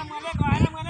น้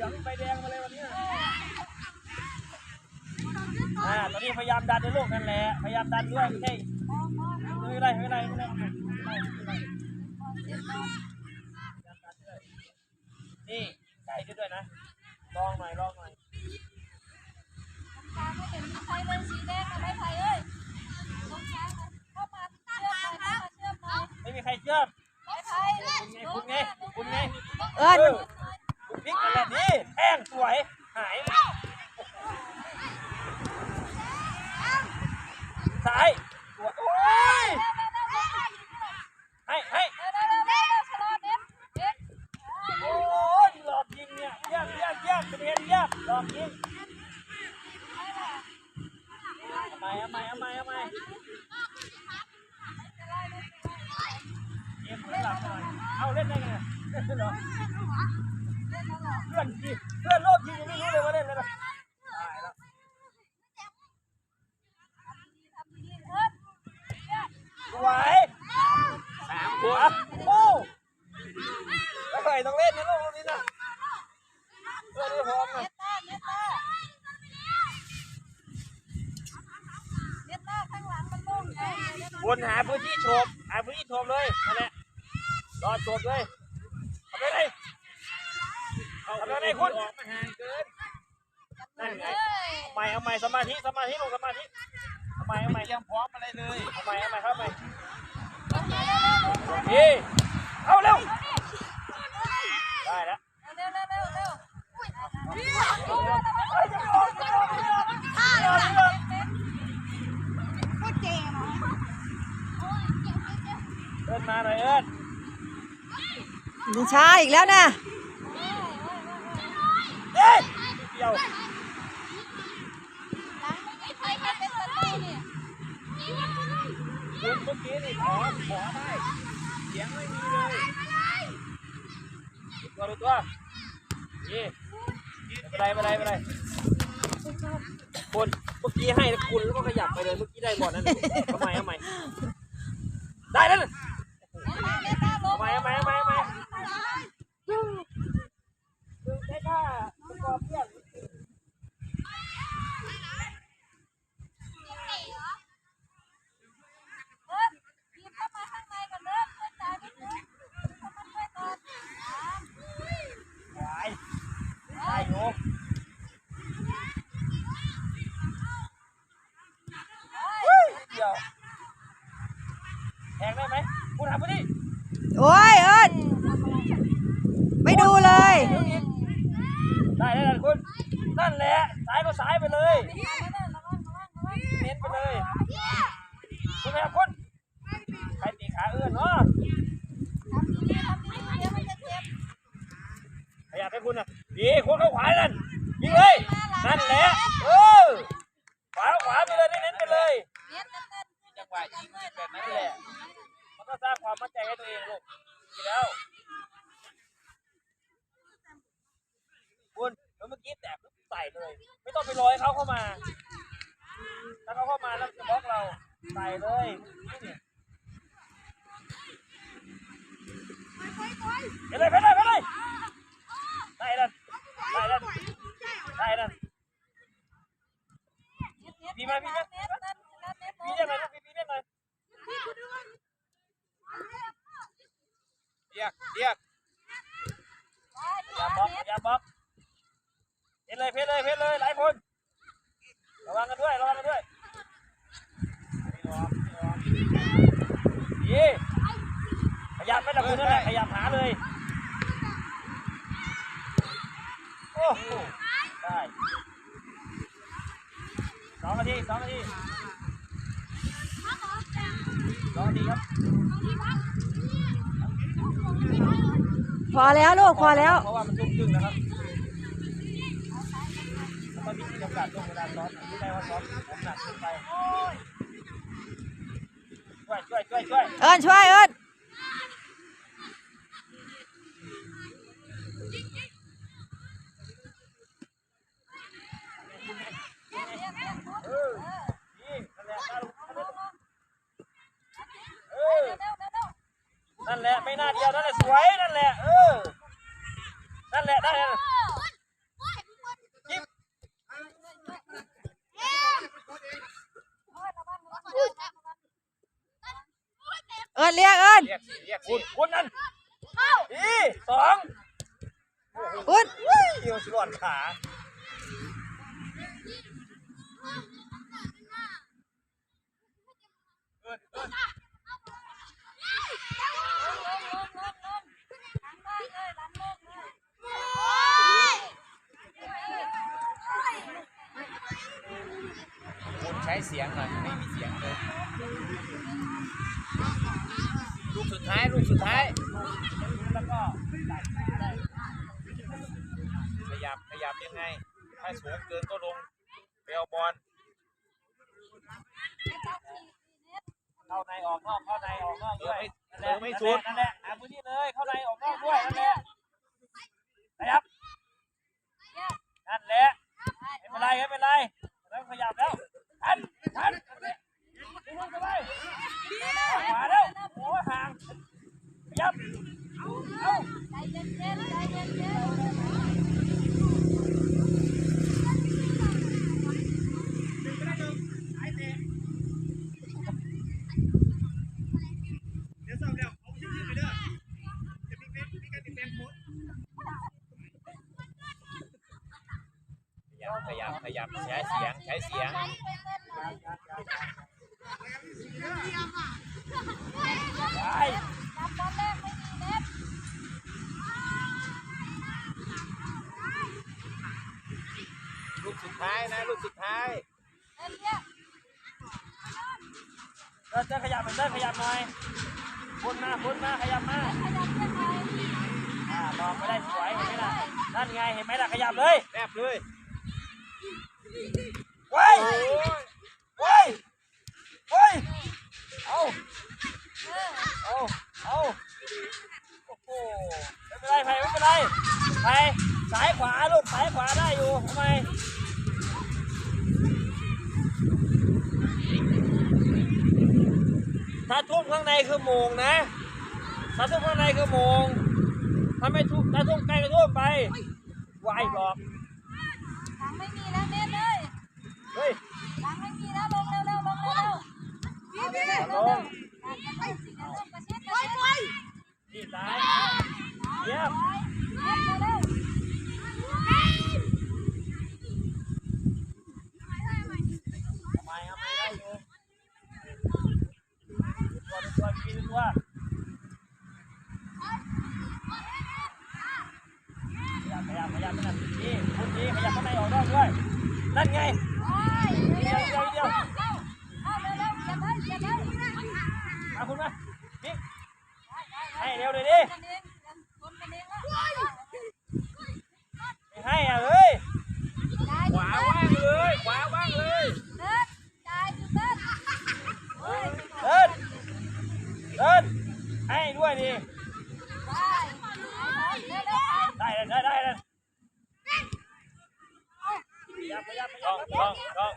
ลืองใบแดงมาเลยวันนี้อ่าตอนนี้พยายามดันด้วยลูกนั่นแหละ พยายามดันด้วยไม่ใช่ไม่เป็นไรไม่เป็นไรไม่เป็นไรไม่เป็นไรไม่เป็นไรนี่ใส่ด้วยนะ ลองหน่อยลองหน่อยไม่มีใครเชื่อมคุณไงคุณไงคุณไงเอิ้น คุณพลิกนั่นแหละนี่แท่งสวย หายซ้ายสวยโอ้ยให้ให้โอ้ยหลอกยิงเนี่ยเยี่ยมเยี่ยมเยี่ยมเป็นเห็นเยี่ยมหลอกยิง เอาใหม่เอาไปเอาไปเอาใหม่เกมเพื่นหลับหน่อยเอาเล่นได้ไงเล่นเหรอเพื่อนยิงเพื่อนโลกยิงไม่รู้เลยว่าเล่นอะไรนะตายแล้วสวยสามหัวโอ้แล้วใครต้องเล่นนะลูกลูกนี้นะเพื่อนไม่พร้อมนะ วนหาพื้นที่โฉบหาพื้นที่โฉบเลยนั่นแหละรอโฉบเลยทำไปเลยทำไปเลยคุณนั่นไงเอาใหม่เอาใหม่สมาธิสมาธิลงสมาธิเอาใหม่เอาใหม่ยังพร้อมอะไรเลยเอาใหม่เอาใหม่เข้าใหม่ดีเอาเร็ว หน่อยเอิ้นมันช้าอีกแล้วนะเอ้ยเดียวคุณเมื่อกี้นี่ขอขอได้เสียงไม่มีเลยตัวดูตัวนี่ไม่เป็นไรไม่เป็นไรไม่เป็นไรคุณเมื่อกี้ให้คุณแล้วก็ขยับไปเลยเมื่อกี้ได้บอลนั่นน่ะเอาใหม่เอาใหม่ได้แล้ว น่ะเอาใหม่เอาใหม่เอาใหม่เอาใหม่ดึงใช้ท่าประกอบเพี้ยน ไหวได้อยู่เฮ้ยเดี๋ยวแทงได้ไหมคุณทำไปดิ โอ้ยเอิ้น ได้แล้วคุณนั่นแหละซ้ายก็ซ้ายไปเลยเน้นไปเลยคุณแม่คุณใครตีขาเอื้อนเนาะขยับ ให้คุณนะดีคุณเข้าขวานั่นยิงเลยนั่นแหละเออขวาขวาไปเลยเน้นไปเลยจังหวะยิงแบบนั้นแหละมันก็สร้างความมั่นใจให้ตัวเองลูกดีแล้วคุณแล้วเมื่อกี้แตะปุ๊บใส่เลย ไม่ต้องไปรอให้เขาเข้ามาถ้าเขาเข้ามาแล้วจะบล็อกเราใส่เลยนี่ไปเลยไปเลยไปเลยส่นั่นใส่นั่นใส่นั่นพี่มาพี่มาพี่เรียกหน่อยลูกพี่พี่เรียกหน่อยเรียกเรียกอย่าบล็อกอย่าบล็อก เพชรเลยเพชรเลยเพชรเลยหลายคนระวังกันด้วยระวังกันด้วยไม่รอไม่รอดีข ยับไม่ละคุณนั่นแหละขยับหาเลยโอ้โหได้สองนาทีสองนาทีสองนาทีครับพอแล้วลูกพอแล้วเพราะว่ามันทุ่มครึ่งนะครับแล้วก็มีที่จำกัดช่วงเวลาซ้อมไม่ได้ว่าซ้อมผมหนักเกินไปช่วยช่วยช่วยช่วยเอิญช่วยเอิญ เออนี่นั่นแหละน่ารู้เออ นั่นแหละไม่น่าเดียวนั่นแหละสวยนั่นแหละเออนั่นแหละนั่นแหละเอิญเรียกเอิญเรียกเรียกคุณคุณนั่นอีสองอุ้นเดียวสิหลอนขา ใช้เสียงหน่อยไม่มีเสียงเลยลูกสุดท้ายลูกสุดท้ายแล้วก็ขยับขยับยังไง ถ้าสูงเกินก็ลงไปเอาบอลเข้าในออกนอกเข้าในออกนอกเอด้อวยไม่เออไม่สุดนั่นแหละหาพื้นที่เลยเข้าในออกนอกด้วยนั่นแหละนะครับนั่นแหละไม่เป็นไรไม่เป็นไรแล้วขยับแล้ว ทันทันดึงลงไปขวาแล้วโอ้ห่างยับเอาขยับ ขยับขยับใช้เสียงใช้เสียงไปลูกสุดท้ายนะลูกสุดท้ายเดินเดินขยับเดินขยับหน่อยพุ่นมาพุ่นมาขยับมาอ่าลองไม่ได้สวยเห็นไหมล่ะนั่นไงเห็นไหมล่ะขยับเลยแนบเลย เว้ยเว้ยเว้ยเอาเอาเอาโอ้โหไม่เป็นไรไผ่ไม่เป็นไรไผ่สายขวาลูกสายขวาได้อยู่ทำไมถ้าทุ่มข้างในคือโมงนะถ้าทุ่มข้างในคือโมงถ้าไม่ทุ่มถ้าทุ่มใกล้ก็ทุ่มไปวายหรอก ไม่มีแล้วเน็ตเลยเฮ้ยหลังไม่มีแล้วลงเร็วเร็วลงเร็วเร็วลงไปไปนี่ซ้ายเยี่ยมเร็วเร็วทำไมเอาไม่ได้อยู่ตัวเป็นตัวมีเป็นตัว ขยับขยับขยับนี่คุณนี่ขยับข้างในออกนอกด้วย นั่นไงเดียวเดียวเดียวเอาเร็วเร็วอย่าเลยอย่าเลยมาคุณมาบิ๊กให้เร็วเลยดิ กันเองคนกันเองละ ไม่ให้อะเฮ้ย จ่าย ขวาว่างเลยขวาว่างเลย เดินจ่ายเดินโอ้ย เดินเดินให้ด้วยดิ ได้เร็วเร็ว ได้เลยได้ได้เลยขยับขยับขยั ช่อบ งช่องช่อง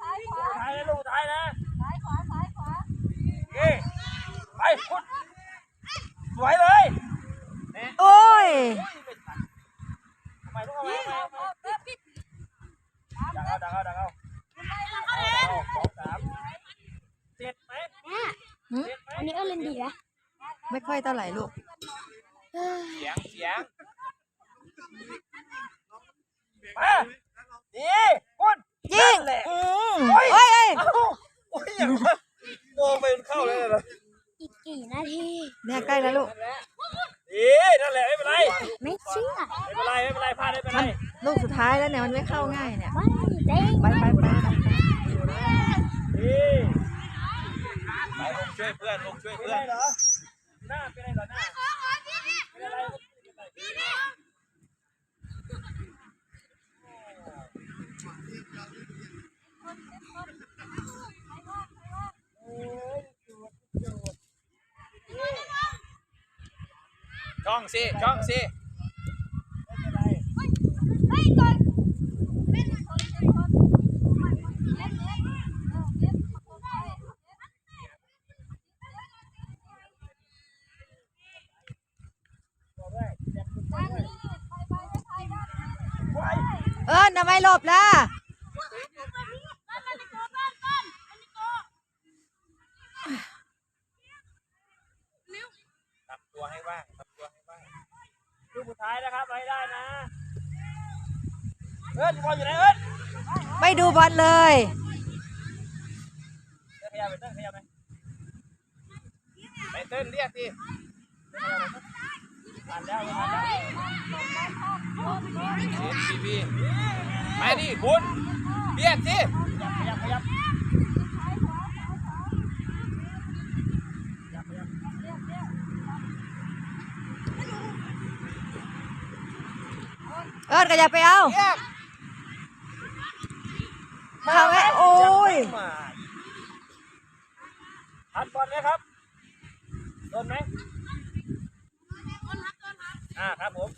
ซ้ายขวา ท้ายนะลูกท้ายนะ ซ้ายขวาซ้ายขวา นี่ไปคุณสวยเลย โอ้ย ทำไมต้องเอาไว้ทำไม เอา เอา เอาเดินปิดตาม ดัก เดิ เอา น ดักเอาดักเอา ไปแล้ว เอาสองสามเจ็ดไหมเจ็ดไหม อันนี้เออเล่น ดีนะไม่ค่อยเท่าไหร่ลูก เสียงเสียงมานี่คุณยิงนั่นแหละอืมโอ้ยเอ้ยเอ้าโอ้ยอย่างวะมองไปมันเข้าเลยเหรออีกกี่นาทีเนี่ยใกล้แล้วลูกนี่นั่นแหละไม่เป็นไร ไม่เชื่อไม่เป็นไรไม่เป็นไรพลาดไม่เป็นไร ลูกสุดท้ายแล้วเนี่ยมันไม่เข้าง่ายเนี่ยไม่เด้งไปไปไปไป นี่ ไปลง ช่วยเพื่อนลงช่วยเป็นเพื่ไรอนเหรอหน้าเป็นไรเหรอหน้าเป็นอะไรโอ้ยจูดจูดนี่ช่องสิช่องสิไม่เป็นไร เฮ้ยก่อนเล่นคนเล่นคนเล่นเล่นเออเล่นคนไป บอกด้วยเจ็บคุณไป ทาง ด้วย นี้ไปไปไปไปด้านนี้ ไว้ เอิญทำไมหลบล่ะทำตัวให้ว่างทำตัวให้ว่างลูกสุดท้ายนะครับไปได้นะ เอิ้นบอลอยู่ไหนเอิ้นไม่ดูบอลเลยเดินขยับไปเดินขยับไปไปเต้นเรียกดิผ่านแล้วผ่านแล้วเสี ยงทีวีมาดิคุณเรียกสิขยับขยับขยับขยับเอิญก็อย่าไปเอาเรียกเข้าไหมโอ้ยมาทันบอลไหมครับโดนไหม อ่าครับผม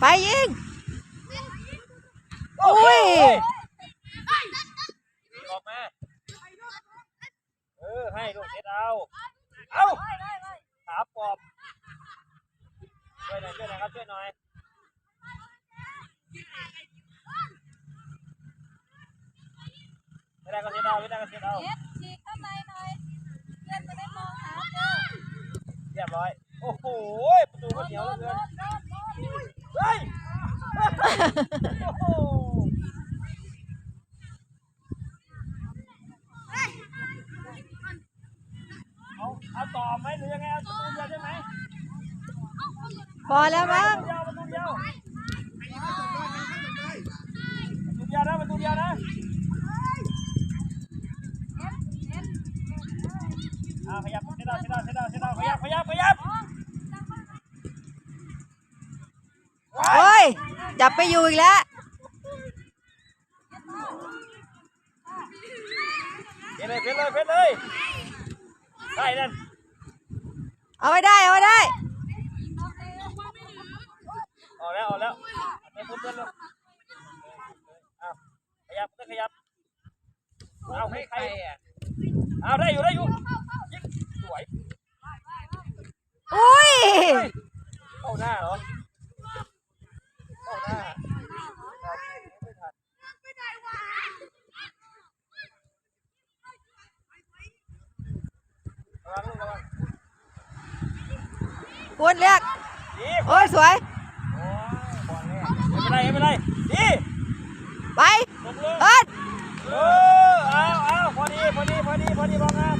ไปยิงโอ้ยออกมา เออ ให้ลูกเด็ดเอา เอาขาปลอมช่วยหน่อยช่วยหน่อยครับช่วยหน่อย ไม่ได้ก็เสียดเอาไม่ได้ก็เสียดเอาเอ็ดฉีกข้างในหน่อยเพื่อนจะได้มองหาเจอเรียบร้อย โอ้โหประตูก็เหนียวเหลือเกินโดนโดนโดนเฮ้ยโอ้โหเอาเอาต่อไหมหรือยังไงเอาประตูเดียวใช่ไหมพอแล้วมั้งประตูเดียวประตูเจับไปอยู่อีกแล้วเพชรเลยเพชรเลยเพชรเลยได้นั่นเอาไว้ได้ เอาไว้ได้ออกแล้วออกแล้วไปพุ่งเพื่อนเลยเอาขยับก็ขยับเอาให้ให้ใคใครรอะเอาได้อยู่ได้อยู่ยิงสวยอุ้ยเข้าหน้าเหรอ ปุ้นเรียกโอ้ยสวยไม่เป็นไรไม่เป็นไรดีไปเอิดเอาเอาพอดีพอดีพอดีพอดีบองงา